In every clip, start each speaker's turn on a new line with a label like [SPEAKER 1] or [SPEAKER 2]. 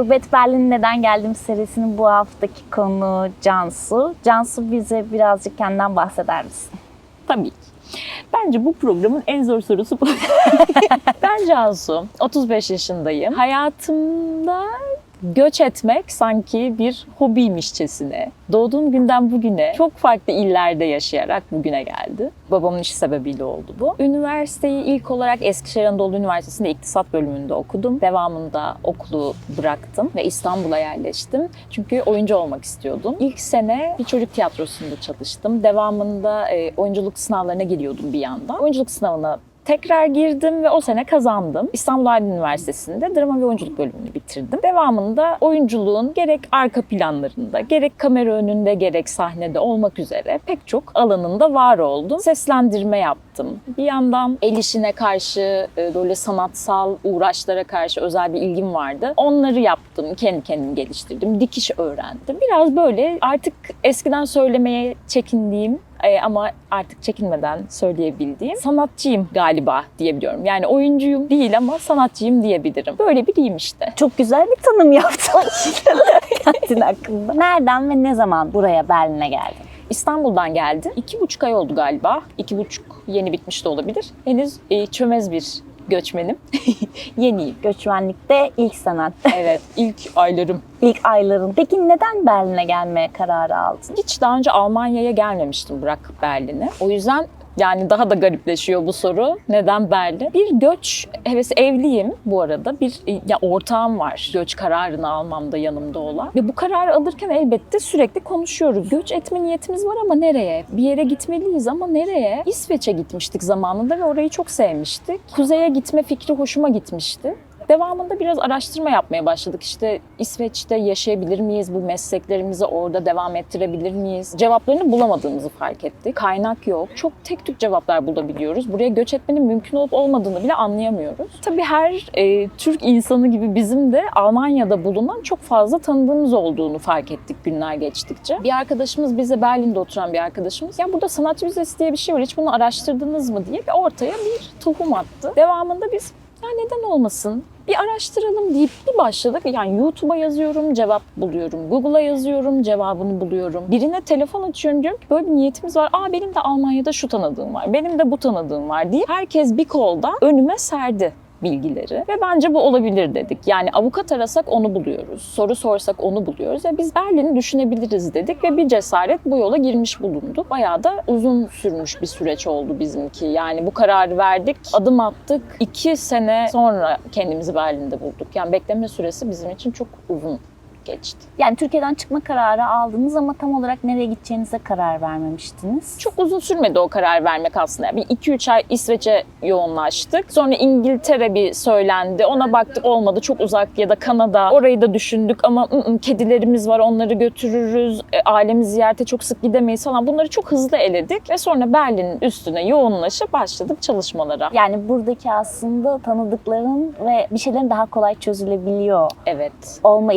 [SPEAKER 1] Gurbet Berlin Neden Geldim serisinin bu haftaki konu Cansu. Cansu bize birazcık kendinden bahseder misin?
[SPEAKER 2] Tabii ki. Bence bu programın en zor sorusu bu. ben Cansu, 35 yaşındayım. Hayatımda göç etmek sanki bir hobiymişçesine. Doğduğum günden bugüne çok farklı illerde yaşayarak bugüne geldi. Babamın işi sebebiyle oldu bu. Üniversiteyi ilk olarak Eskişehir Anadolu Üniversitesi'nde iktisat bölümünde okudum. Devamında okulu bıraktım ve İstanbul'a yerleştim. Çünkü oyuncu olmak istiyordum. İlk sene bir çocuk tiyatrosunda çalıştım. Devamında e, oyunculuk sınavlarına giriyordum bir yandan. Oyunculuk sınavına Tekrar girdim ve o sene kazandım. İstanbul Aydın Üniversitesi'nde drama ve oyunculuk bölümünü bitirdim. Devamında oyunculuğun gerek arka planlarında, gerek kamera önünde, gerek sahnede olmak üzere pek çok alanında var oldum. Seslendirme yaptım. Bir yandan el işine karşı, e, böyle sanatsal uğraşlara karşı özel bir ilgim vardı. Onları yaptım, kendi kendimi geliştirdim, dikiş öğrendim. Biraz böyle artık eskiden söylemeye çekindiğim e, ama artık çekinmeden söyleyebildiğim sanatçıyım galiba diyebiliyorum. Yani oyuncuyum değil ama sanatçıyım diyebilirim. Böyle biriyim işte.
[SPEAKER 1] Çok güzel bir tanım yaptın kendin hakkında. Nereden ve ne zaman buraya Berlin'e geldin?
[SPEAKER 2] İstanbul'dan geldim. İki buçuk ay oldu galiba. İki buçuk yeni bitmiş de olabilir. Henüz e, çömez bir göçmenim. Yeniyim.
[SPEAKER 1] Göçmenlikte ilk sanat,
[SPEAKER 2] Evet, ilk aylarım.
[SPEAKER 1] ilk ayların. Peki neden Berlin'e gelme kararı aldın?
[SPEAKER 2] Hiç daha önce Almanya'ya gelmemiştim bırak Berlin'e. O yüzden yani daha da garipleşiyor bu soru. Neden Berlin? Bir göç hevesi evliyim bu arada. Bir ya ortağım var. Göç kararını almamda yanımda olan. Ve bu kararı alırken elbette sürekli konuşuyoruz. Göç etme niyetimiz var ama nereye? Bir yere gitmeliyiz ama nereye? İsveç'e gitmiştik zamanında ve orayı çok sevmiştik. Kuzeye gitme fikri hoşuma gitmişti. Devamında biraz araştırma yapmaya başladık. İşte İsveç'te yaşayabilir miyiz? Bu mesleklerimizi orada devam ettirebilir miyiz? Cevaplarını bulamadığımızı fark ettik. Kaynak yok. Çok tek tük cevaplar bulabiliyoruz. Buraya göç etmenin mümkün olup olmadığını bile anlayamıyoruz. Tabii her e, Türk insanı gibi bizim de Almanya'da bulunan çok fazla tanıdığımız olduğunu fark ettik günler geçtikçe. Bir arkadaşımız bize Berlin'de oturan bir arkadaşımız ya burada sanatçı vizesi diye bir şey var hiç bunu araştırdınız mı diye bir ortaya bir tohum attı. Devamında biz ya neden olmasın? Bir araştıralım deyip bir başladık. Yani YouTube'a yazıyorum, cevap buluyorum. Google'a yazıyorum, cevabını buluyorum. Birine telefon açıyorum diyorum ki böyle bir niyetimiz var. Aa benim de Almanya'da şu tanıdığım var. Benim de bu tanıdığım var diye herkes bir kolda önüme serdi bilgileri ve bence bu olabilir dedik. Yani avukat arasak onu buluyoruz. Soru sorsak onu buluyoruz. Ya biz Berlin'i düşünebiliriz dedik ve bir cesaret bu yola girmiş bulunduk. Bayağı da uzun sürmüş bir süreç oldu bizimki. Yani bu kararı verdik, adım attık. iki sene sonra kendimizi Berlin'de bulduk. Yani bekleme süresi bizim için çok uzun geçti.
[SPEAKER 1] Yani Türkiye'den çıkma kararı aldınız ama tam olarak nereye gideceğinize karar vermemiştiniz.
[SPEAKER 2] Çok uzun sürmedi o karar vermek aslında. Bir 2-3 ay İsveç'e yoğunlaştık. Sonra İngiltere bir söylendi. Ona baktık olmadı çok uzak ya da Kanada. Orayı da düşündük ama ı -ı, kedilerimiz var onları götürürüz. E, ailemizi ziyarete çok sık gidemeyiz falan. Bunları çok hızlı eledik ve sonra Berlin'in üstüne yoğunlaşıp başladık çalışmalara.
[SPEAKER 1] Yani buradaki aslında tanıdıkların ve bir şeylerin daha kolay çözülebiliyor
[SPEAKER 2] Evet.
[SPEAKER 1] olma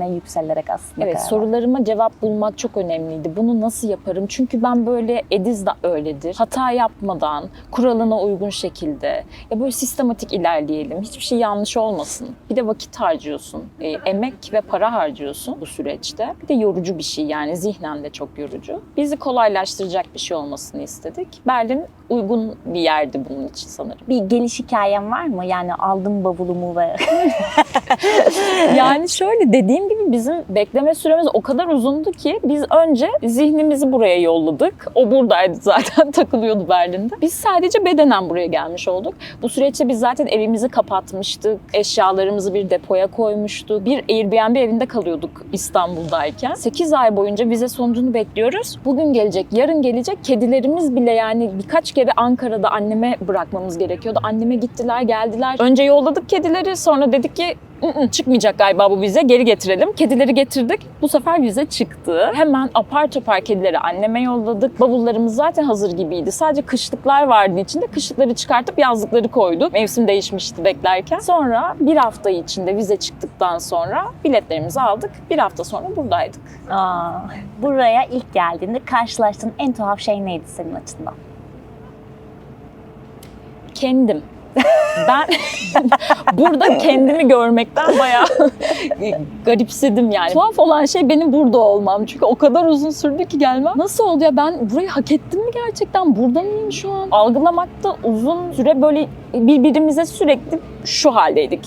[SPEAKER 1] ihtimaline yükselerek aslında
[SPEAKER 2] Evet sorularıma cevap bulmak çok önemliydi. Bunu nasıl yaparım? Çünkü ben böyle Ediz de öyledir. Hata yapmadan, kuralına uygun şekilde ya böyle sistematik ilerleyelim. Hiçbir şey yanlış olmasın. Bir de vakit harcıyorsun. e, emek ve para harcıyorsun bu süreçte. Bir de yorucu bir şey yani zihnen de çok yorucu. Bizi kolaylaştıracak bir şey olmasını istedik. Berlin uygun bir yerdi bunun için sanırım.
[SPEAKER 1] Bir geliş hikayem var mı? Yani aldım bavulumu ve
[SPEAKER 2] Yani şöyle dediğim gibi bizim bekleme süremiz o kadar uzundu ki biz önce zihnimizi buraya yolladık. O buradaydı zaten takılıyordu Berlin'de. Biz sadece bedenen buraya gelmiş olduk. Bu süreçte biz zaten evimizi kapatmıştık. Eşyalarımızı bir depoya koymuştuk. Bir Airbnb evinde kalıyorduk İstanbul'dayken. 8 ay boyunca vize sonucunu bekliyoruz. Bugün gelecek, yarın gelecek. Kedilerimiz bile yani birkaç kere Ankara'da anneme bırakmamız gerekiyordu. Anneme gittiler, geldiler. Önce yolladık kedileri. Sonra dedik ki "Mm, mm, çıkmayacak galiba bu vize geri getirelim. Kedileri getirdik. Bu sefer vize çıktı. Hemen apar topar kedileri anneme yolladık. Bavullarımız zaten hazır gibiydi. Sadece kışlıklar vardı içinde. Kışlıkları çıkartıp yazlıkları koyduk. Mevsim değişmişti beklerken. Sonra bir hafta içinde vize çıktıktan sonra biletlerimizi aldık. Bir hafta sonra buradaydık.
[SPEAKER 1] Aa, buraya ilk geldiğinde karşılaştığın en tuhaf şey neydi senin açından?
[SPEAKER 2] Kendim. Ben burada kendimi görmekten bayağı garipsedim yani. Tuhaf olan şey benim burada olmam. Çünkü o kadar uzun sürdü ki gelmem. Nasıl oldu ya ben burayı hak ettim mi gerçekten? Burada mıyım şu an? Algılamakta uzun süre böyle birbirimize sürekli şu haldeydik.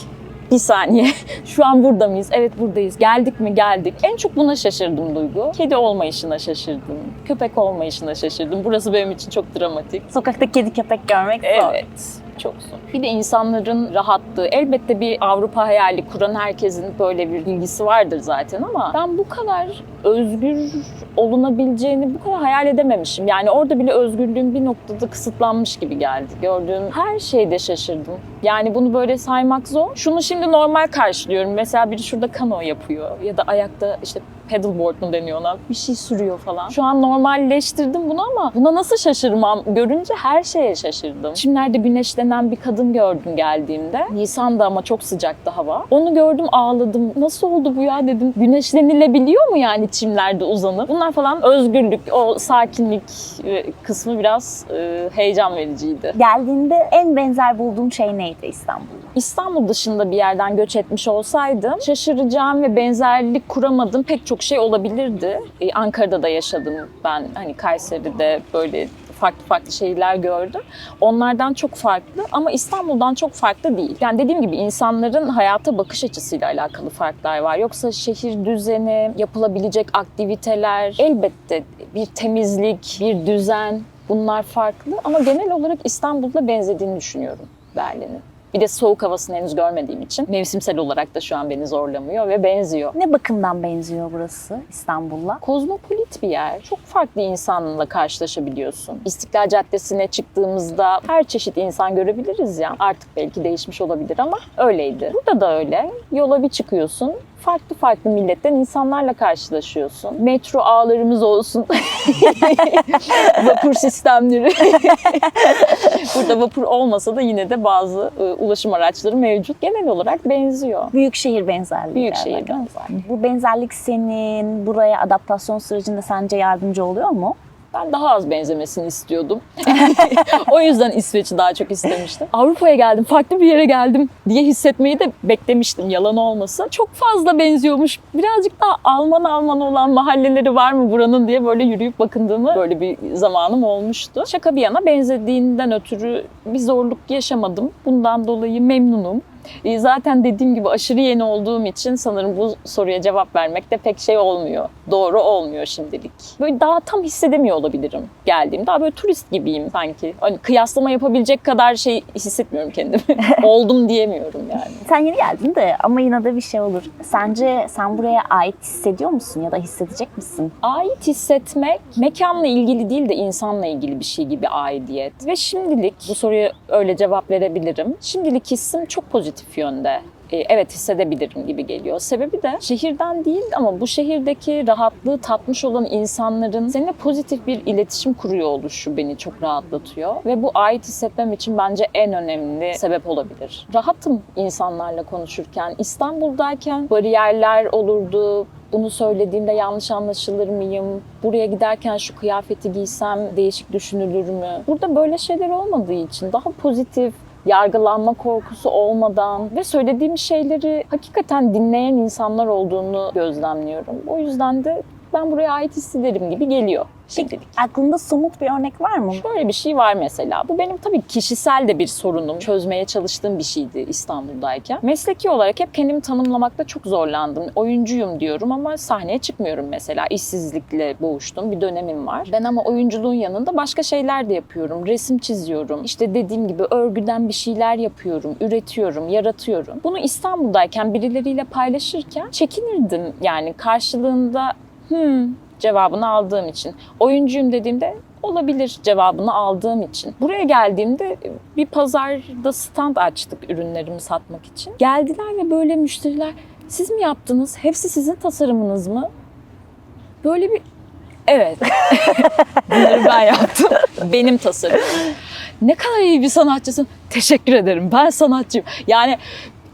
[SPEAKER 2] Bir saniye. Şu an burada mıyız? Evet buradayız. Geldik mi? Geldik. En çok buna şaşırdım Duygu. Kedi olmayışına şaşırdım. Köpek olmayışına şaşırdım. Burası benim için çok dramatik.
[SPEAKER 1] Sokakta kedi köpek görmek zor.
[SPEAKER 2] Evet. Çok zor. Bir de insanların rahatlığı. Elbette bir Avrupa hayali kuran herkesin böyle bir bilgisi vardır zaten ama ben bu kadar özgür olunabileceğini bu kadar hayal edememişim. Yani orada bile özgürlüğüm bir noktada kısıtlanmış gibi geldi. Gördüğüm her şeyde şaşırdım. Yani bunu böyle saymak zor. Şunu şimdi normal karşılıyorum. Mesela biri şurada kano yapıyor ya da ayakta işte paddleboard mu deniyor ona bir şey sürüyor falan. Şu an normalleştirdim bunu ama buna nasıl şaşırmam? Görünce her şeye şaşırdım. Şimdilerde güneşlenen bir kadın gördüm geldiğimde. Nisan'da ama çok sıcaktı hava. Onu gördüm ağladım. Nasıl oldu bu ya dedim. Güneşlenilebiliyor mu yani çimlerde uzanıp? Bunlar falan özgürlük, o sakinlik e, kısmı biraz e, heyecan vericiydi.
[SPEAKER 1] Geldiğinde en benzer bulduğun şey neydi İstanbul'da?
[SPEAKER 2] İstanbul dışında bir yerden göç etmiş olsaydım şaşıracağım ve benzerlik kuramadığım pek çok şey olabilirdi. Ee, Ankara'da da yaşadım ben. Hani Kayseri'de böyle farklı farklı şehirler gördüm. Onlardan çok farklı ama İstanbul'dan çok farklı değil. Yani dediğim gibi insanların hayata bakış açısıyla alakalı farklar var. Yoksa şehir düzeni, yapılabilecek aktiviteler, elbette bir temizlik, bir düzen bunlar farklı ama genel olarak İstanbul'la benzediğini düşünüyorum Berlin'in. Bir de soğuk havasını henüz görmediğim için mevsimsel olarak da şu an beni zorlamıyor ve benziyor.
[SPEAKER 1] Ne bakımdan benziyor burası İstanbul'la?
[SPEAKER 2] Kozmopolit bir yer. Çok farklı insanla karşılaşabiliyorsun. İstiklal Caddesi'ne çıktığımızda her çeşit insan görebiliriz ya. Artık belki değişmiş olabilir ama öyleydi. Burada da öyle. Yola bir çıkıyorsun. Farklı farklı milletten insanlarla karşılaşıyorsun. Metro ağlarımız olsun. vapur sistemleri. Burada vapur olmasa da yine de bazı e, ulaşım araçları mevcut. Genel olarak benziyor.
[SPEAKER 1] Büyük şehir benzerliği.
[SPEAKER 2] Büyük
[SPEAKER 1] galiba.
[SPEAKER 2] şehir benzer.
[SPEAKER 1] Bu benzerlik senin buraya adaptasyon sürecinde sence yardımcı oluyor mu?
[SPEAKER 2] Ben daha az benzemesini istiyordum. o yüzden İsveç'i daha çok istemiştim. Avrupa'ya geldim, farklı bir yere geldim diye hissetmeyi de beklemiştim yalan olmasın. Çok fazla benziyormuş. Birazcık daha Alman Alman olan mahalleleri var mı buranın diye böyle yürüyüp bakındığımı böyle bir zamanım olmuştu. Şaka bir yana benzediğinden ötürü bir zorluk yaşamadım. Bundan dolayı memnunum. E, Zaten dediğim gibi aşırı yeni olduğum için sanırım bu soruya cevap vermek de pek şey olmuyor. Doğru olmuyor şimdilik. Böyle daha tam hissedemiyor olabilirim geldiğim. Daha böyle turist gibiyim sanki. Hani kıyaslama yapabilecek kadar şey hissetmiyorum kendimi. Oldum diyemiyorum yani.
[SPEAKER 1] Sen yeni geldin de ama yine de bir şey olur. Sence sen buraya ait hissediyor musun ya da hissedecek misin?
[SPEAKER 2] Ait hissetmek mekanla ilgili değil de insanla ilgili bir şey gibi aidiyet. Ve şimdilik bu soruya öyle cevap verebilirim. Şimdilik hissim çok pozitif yönde. E, Evet hissedebilirim gibi geliyor. Sebebi de şehirden değil ama bu şehirdeki rahatlığı tatmış olan insanların seninle pozitif bir iletişim kuruyor oluşu beni çok rahatlatıyor. Ve bu ait hissetmem için bence en önemli sebep olabilir. Rahatım insanlarla konuşurken. İstanbul'dayken bariyerler olurdu, bunu söylediğimde yanlış anlaşılır mıyım? Buraya giderken şu kıyafeti giysem değişik düşünülür mü? Burada böyle şeyler olmadığı için daha pozitif, yargılanma korkusu olmadan ve söylediğim şeyleri hakikaten dinleyen insanlar olduğunu gözlemliyorum. O yüzden de ben buraya ait hissederim gibi geliyor şimdilik.
[SPEAKER 1] Aklında somut bir örnek var mı?
[SPEAKER 2] Şöyle bir şey var mesela. Bu benim tabii kişisel de bir sorunum. Çözmeye çalıştığım bir şeydi İstanbul'dayken. Mesleki olarak hep kendimi tanımlamakta çok zorlandım. Oyuncuyum diyorum ama sahneye çıkmıyorum mesela. İşsizlikle boğuştum. Bir dönemim var. Ben ama oyunculuğun yanında başka şeyler de yapıyorum. Resim çiziyorum. İşte dediğim gibi örgüden bir şeyler yapıyorum. Üretiyorum, yaratıyorum. Bunu İstanbul'dayken birileriyle paylaşırken çekinirdim. Yani karşılığında hmm cevabını aldığım için. Oyuncuyum dediğimde olabilir cevabını aldığım için. Buraya geldiğimde bir pazarda stand açtık ürünlerimi satmak için. Geldiler ve böyle müşteriler siz mi yaptınız? Hepsi sizin tasarımınız mı? Böyle bir evet. Bunları ben yaptım. Benim tasarımım. Ne kadar iyi bir sanatçısın. Teşekkür ederim. Ben sanatçıyım. Yani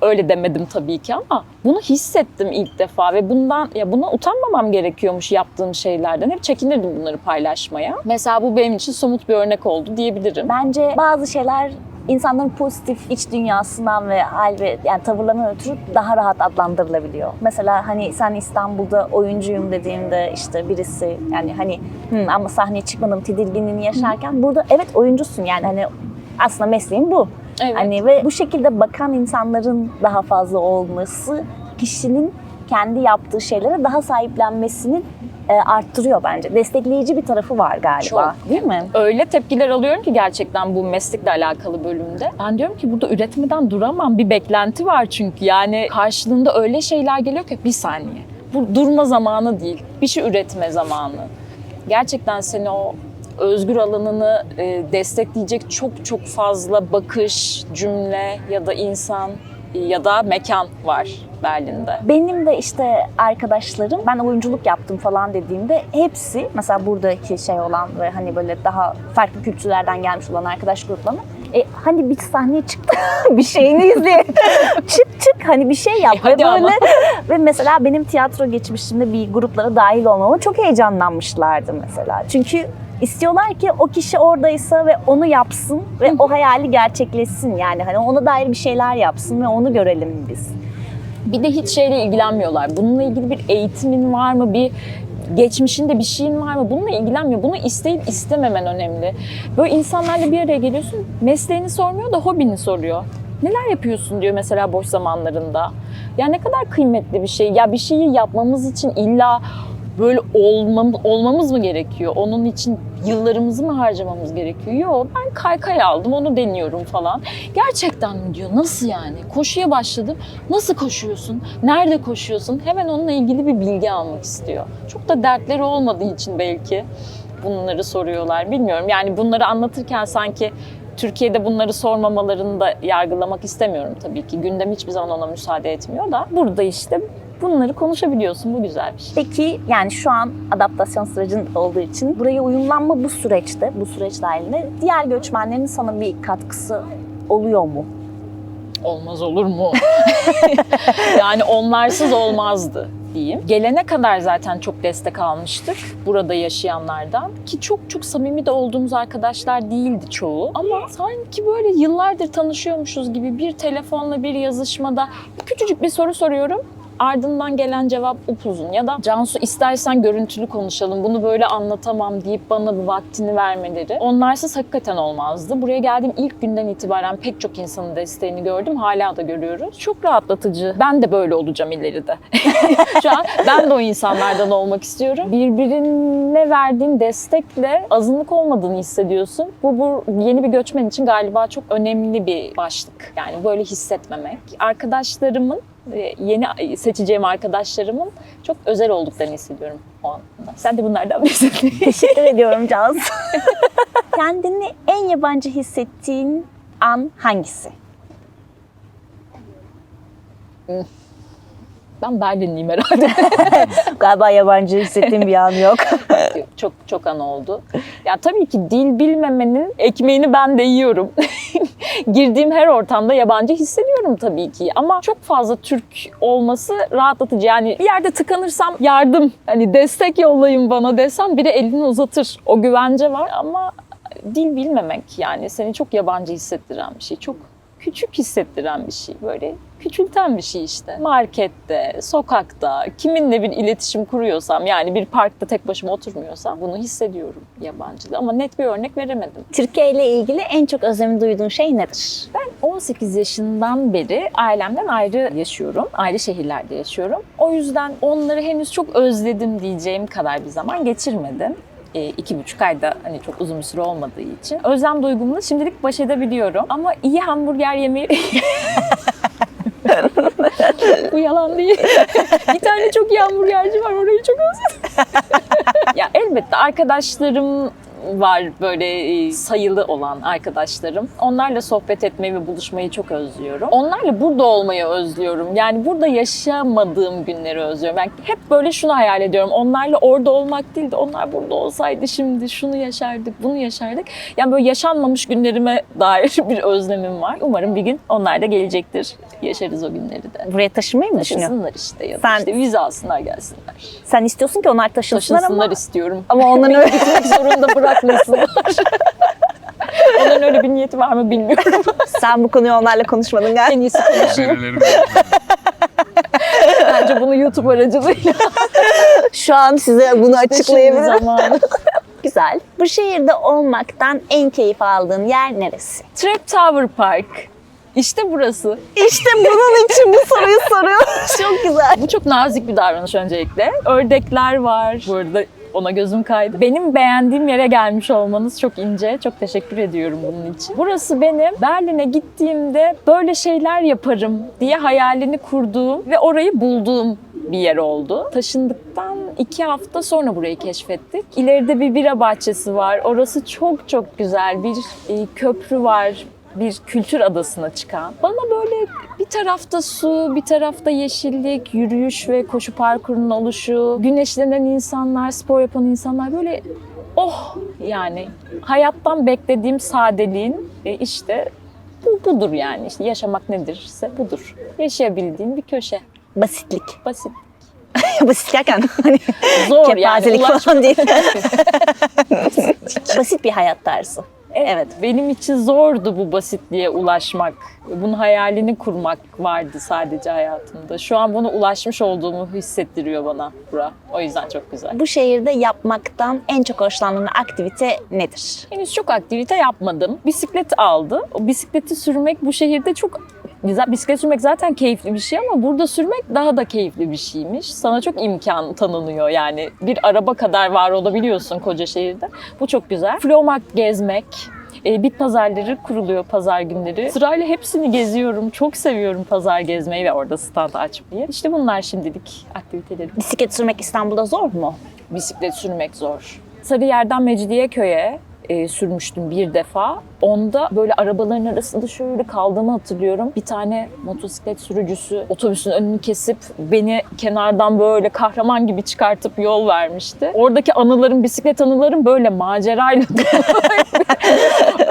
[SPEAKER 2] öyle demedim tabii ki ama bunu hissettim ilk defa ve bundan ya buna utanmamam gerekiyormuş yaptığım şeylerden. Hep çekinirdim bunları paylaşmaya. Mesela bu benim için somut bir örnek oldu diyebilirim.
[SPEAKER 1] Bence bazı şeyler insanların pozitif iç dünyasından ve hal ve yani tavırlarından ötürü daha rahat adlandırılabiliyor. Mesela hani sen İstanbul'da oyuncuyum dediğinde işte birisi yani hani "Hı, ama sahneye çıkmadım tedirginliğini yaşarken burada evet oyuncusun yani hani aslında mesleğin bu.
[SPEAKER 2] Evet.
[SPEAKER 1] Hani ve bu şekilde bakan insanların daha fazla olması kişinin kendi yaptığı şeylere daha sahiplenmesini e, arttırıyor bence. Destekleyici bir tarafı var galiba.
[SPEAKER 2] Çok.
[SPEAKER 1] Değil mi?
[SPEAKER 2] öyle tepkiler alıyorum ki gerçekten bu meslekle alakalı bölümde. Ben diyorum ki burada üretmeden duramam. Bir beklenti var çünkü. Yani karşılığında öyle şeyler geliyor ki bir saniye. Bu durma zamanı değil. Bir şey üretme zamanı. Gerçekten seni o özgür alanını e, destekleyecek çok çok fazla bakış, cümle ya da insan ya da mekan var Berlin'de.
[SPEAKER 1] Benim de işte arkadaşlarım ben oyunculuk yaptım falan dediğimde hepsi mesela buradaki şey olan ve hani böyle daha farklı kültürlerden gelmiş olan arkadaş gruplarına e, hani bir sahneye çıktı bir şeyini izle. Çık çık hani bir şey yap.
[SPEAKER 2] E,
[SPEAKER 1] ve böyle ve mesela benim tiyatro geçmişimde bir gruplara dahil olmama çok heyecanlanmışlardı mesela. Çünkü istiyorlar ki o kişi oradaysa ve onu yapsın ve o hayali gerçekleşsin yani hani ona dair bir şeyler yapsın ve onu görelim biz.
[SPEAKER 2] Bir de hiç şeyle ilgilenmiyorlar. Bununla ilgili bir eğitimin var mı? Bir geçmişinde bir şeyin var mı? Bununla ilgilenmiyor. Bunu isteyip istememen önemli. Böyle insanlarla bir araya geliyorsun. Mesleğini sormuyor da hobini soruyor. Neler yapıyorsun diyor mesela boş zamanlarında. Ya ne kadar kıymetli bir şey. Ya bir şeyi yapmamız için illa böyle olmam, olmamız mı gerekiyor? Onun için yıllarımızı mı harcamamız gerekiyor? Yok ben kaykay aldım onu deniyorum falan. Gerçekten mi diyor? Nasıl yani? Koşuya başladım. Nasıl koşuyorsun? Nerede koşuyorsun? Hemen onunla ilgili bir bilgi almak istiyor. Çok da dertleri olmadığı için belki bunları soruyorlar. Bilmiyorum yani bunları anlatırken sanki Türkiye'de bunları sormamalarını da yargılamak istemiyorum tabii ki. Gündem hiçbir zaman ona müsaade etmiyor da. Burada işte bunları konuşabiliyorsun. Bu güzel bir şey.
[SPEAKER 1] Peki yani şu an adaptasyon sürecinde olduğu için buraya uyumlanma bu süreçte, bu süreç dahilinde diğer göçmenlerin sana bir katkısı oluyor mu?
[SPEAKER 2] Olmaz olur mu? yani onlarsız olmazdı diyeyim. Gelene kadar zaten çok destek almıştık burada yaşayanlardan ki çok çok samimi de olduğumuz arkadaşlar değildi çoğu ama sanki böyle yıllardır tanışıyormuşuz gibi bir telefonla bir yazışmada küçücük bir soru soruyorum ardından gelen cevap upuzun ya da Cansu istersen görüntülü konuşalım bunu böyle anlatamam deyip bana bu vaktini vermeleri onlarsız hakikaten olmazdı. Buraya geldiğim ilk günden itibaren pek çok insanın desteğini gördüm. Hala da görüyoruz. Çok rahatlatıcı. Ben de böyle olacağım ileride. Şu an ben de o insanlardan olmak istiyorum. Birbirine verdiğin destekle azınlık olmadığını hissediyorsun. Bu, bu yeni bir göçmen için galiba çok önemli bir başlık. Yani böyle hissetmemek. Arkadaşlarımın yeni seçeceğim arkadaşlarımın çok özel olduklarını hissediyorum o anda. Sen de bunlardan birisin.
[SPEAKER 1] Teşekkür ediyorum Cansu. Kendini en yabancı hissettiğin an hangisi?
[SPEAKER 2] ben Berlinliyim herhalde.
[SPEAKER 1] Galiba yabancı hissettiğim bir an yok.
[SPEAKER 2] çok çok an oldu. Ya tabii ki dil bilmemenin ekmeğini ben de yiyorum. Girdiğim her ortamda yabancı hissediyorum tabii ki. Ama çok fazla Türk olması rahatlatıcı. Yani bir yerde tıkanırsam yardım, hani destek yollayın bana desem biri elini uzatır. O güvence var ama dil bilmemek yani seni çok yabancı hissettiren bir şey. Çok küçük hissettiren bir şey. Böyle küçülten bir şey işte. Markette, sokakta, kiminle bir iletişim kuruyorsam yani bir parkta tek başıma oturmuyorsam bunu hissediyorum yabancıda. Ama net bir örnek veremedim.
[SPEAKER 1] Türkiye ile ilgili en çok özlem duyduğun şey nedir?
[SPEAKER 2] Ben 18 yaşından beri ailemden ayrı yaşıyorum. Ayrı şehirlerde yaşıyorum. O yüzden onları henüz çok özledim diyeceğim kadar bir zaman geçirmedim. E, iki buçuk ayda hani çok uzun bir süre olmadığı için. Özlem duygumla şimdilik baş edebiliyorum. Ama iyi hamburger yemeyi... Bu yalan değil. bir tane çok iyi hamburgerci var orayı çok özledim. ya elbette arkadaşlarım var böyle e, sayılı olan arkadaşlarım. Onlarla sohbet etmeyi ve buluşmayı çok özlüyorum. Onlarla burada olmayı özlüyorum. Yani burada yaşamadığım günleri özlüyorum. Ben hep böyle şunu hayal ediyorum. Onlarla orada olmak değil de onlar burada olsaydı şimdi şunu yaşardık, bunu yaşardık. Yani böyle yaşanmamış günlerime dair bir özlemim var. Umarım bir gün onlar da gelecektir. Yaşarız o günleri de.
[SPEAKER 1] Buraya taşımayı mı düşünüyorsun?
[SPEAKER 2] Taşısınlar işte ya
[SPEAKER 1] Sen-
[SPEAKER 2] işte vize alsınlar gelsinler.
[SPEAKER 1] Sen istiyorsun ki onlar taşınsınlar
[SPEAKER 2] Taşınsınlar
[SPEAKER 1] ama,
[SPEAKER 2] istiyorum.
[SPEAKER 1] ama onların öyle
[SPEAKER 2] Gitmek zorunda bırakmasınlar. Onların Onların öyle bir niyeti var mı bilmiyorum.
[SPEAKER 1] Sen bu konuyu onlarla konuşmadın galiba.
[SPEAKER 2] en iyisi konuşayım. Bence bunu YouTube aracılığıyla
[SPEAKER 1] Şu an size bunu açıklayabilirim. Güzel. Bu şehirde olmaktan en keyif aldığın yer neresi?
[SPEAKER 2] Trap Tower Park. İşte burası.
[SPEAKER 1] İşte bunun için bu soruyu soruyorum. Çok güzel.
[SPEAKER 2] Bu çok nazik bir davranış öncelikle. Ördekler var. Bu arada ona gözüm kaydı. Benim beğendiğim yere gelmiş olmanız çok ince. Çok teşekkür ediyorum bunun için. Burası benim Berlin'e gittiğimde böyle şeyler yaparım diye hayalini kurduğum ve orayı bulduğum bir yer oldu. Taşındıktan iki hafta sonra burayı keşfettik. İleride bir bira bahçesi var. Orası çok çok güzel. Bir e, köprü var bir kültür adasına çıkan. Bana böyle bir tarafta su, bir tarafta yeşillik, yürüyüş ve koşu parkurunun oluşu, güneşlenen insanlar, spor yapan insanlar böyle oh yani hayattan beklediğim sadeliğin e, işte bu budur yani. İşte yaşamak nedirse budur. Yaşayabildiğim bir köşe.
[SPEAKER 1] Basitlik.
[SPEAKER 2] Basit.
[SPEAKER 1] Basit derken hani
[SPEAKER 2] Zor yani.
[SPEAKER 1] falan değil. Basit bir hayat tarzı.
[SPEAKER 2] Evet, benim için zordu bu basitliğe ulaşmak. Bunun hayalini kurmak vardı sadece hayatımda. Şu an buna ulaşmış olduğumu hissettiriyor bana bura. O yüzden çok güzel.
[SPEAKER 1] Bu şehirde yapmaktan en çok hoşlandığın aktivite nedir?
[SPEAKER 2] Henüz çok aktivite yapmadım. Bisiklet aldı. O bisikleti sürmek bu şehirde çok güzel. Bisiklet sürmek zaten keyifli bir şey ama burada sürmek daha da keyifli bir şeymiş. Sana çok imkan tanınıyor yani. Bir araba kadar var olabiliyorsun koca şehirde. Bu çok güzel. Flomark gezmek, e, bit pazarları kuruluyor pazar günleri. Sırayla hepsini geziyorum. Çok seviyorum pazar gezmeyi ve orada stand açmayı. İşte bunlar şimdilik aktivitelerim.
[SPEAKER 1] Bisiklet sürmek İstanbul'da zor mu?
[SPEAKER 2] bisiklet sürmek zor. Sarıyer'den Mecidiyeköy'e e, sürmüştüm bir defa. Onda böyle arabaların arasında şöyle kaldığımı hatırlıyorum. Bir tane motosiklet sürücüsü otobüsün önünü kesip beni kenardan böyle kahraman gibi çıkartıp yol vermişti. Oradaki anılarım, bisiklet anılarım böyle macerayla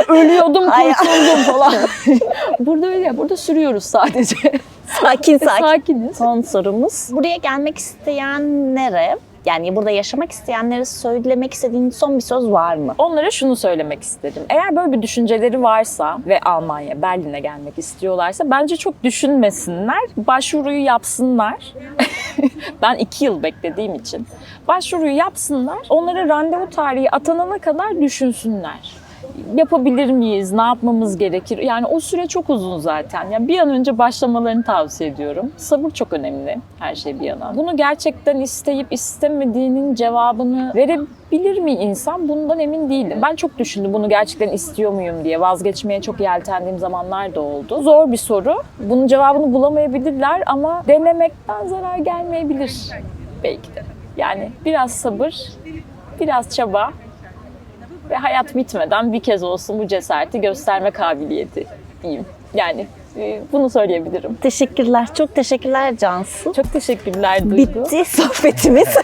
[SPEAKER 2] ölüyordum, kurtuldum falan. burada öyle, burada sürüyoruz sadece.
[SPEAKER 1] Sakin sakin.
[SPEAKER 2] Sakiniz.
[SPEAKER 1] Son sorumuz. Buraya gelmek isteyenlere, yani burada yaşamak isteyenlere söylemek istediğin son bir söz var mı?
[SPEAKER 2] Onlara şunu söylemek istedim. Eğer böyle bir düşünceleri varsa ve Almanya, Berlin'e gelmek istiyorlarsa bence çok düşünmesinler. Başvuruyu yapsınlar. ben iki yıl beklediğim için. Başvuruyu yapsınlar. Onlara randevu tarihi atanana kadar düşünsünler. Yapabilir miyiz? Ne yapmamız gerekir? Yani o süre çok uzun zaten. Yani bir an önce başlamalarını tavsiye ediyorum. Sabır çok önemli her şey bir yana. Bunu gerçekten isteyip istemediğinin cevabını verebilir mi insan? Bundan emin değilim. Ben çok düşündüm bunu gerçekten istiyor muyum diye. Vazgeçmeye çok yeltendiğim zamanlar da oldu. Zor bir soru. Bunun cevabını bulamayabilirler ama denemekten zarar gelmeyebilir belki de. Yani biraz sabır, biraz çaba ve hayat bitmeden bir kez olsun bu cesareti gösterme kabiliyeti diyeyim. Yani e, bunu söyleyebilirim.
[SPEAKER 1] Teşekkürler. Çok teşekkürler Cansu.
[SPEAKER 2] Çok teşekkürler Duygu.
[SPEAKER 1] Bitti sohbetimiz.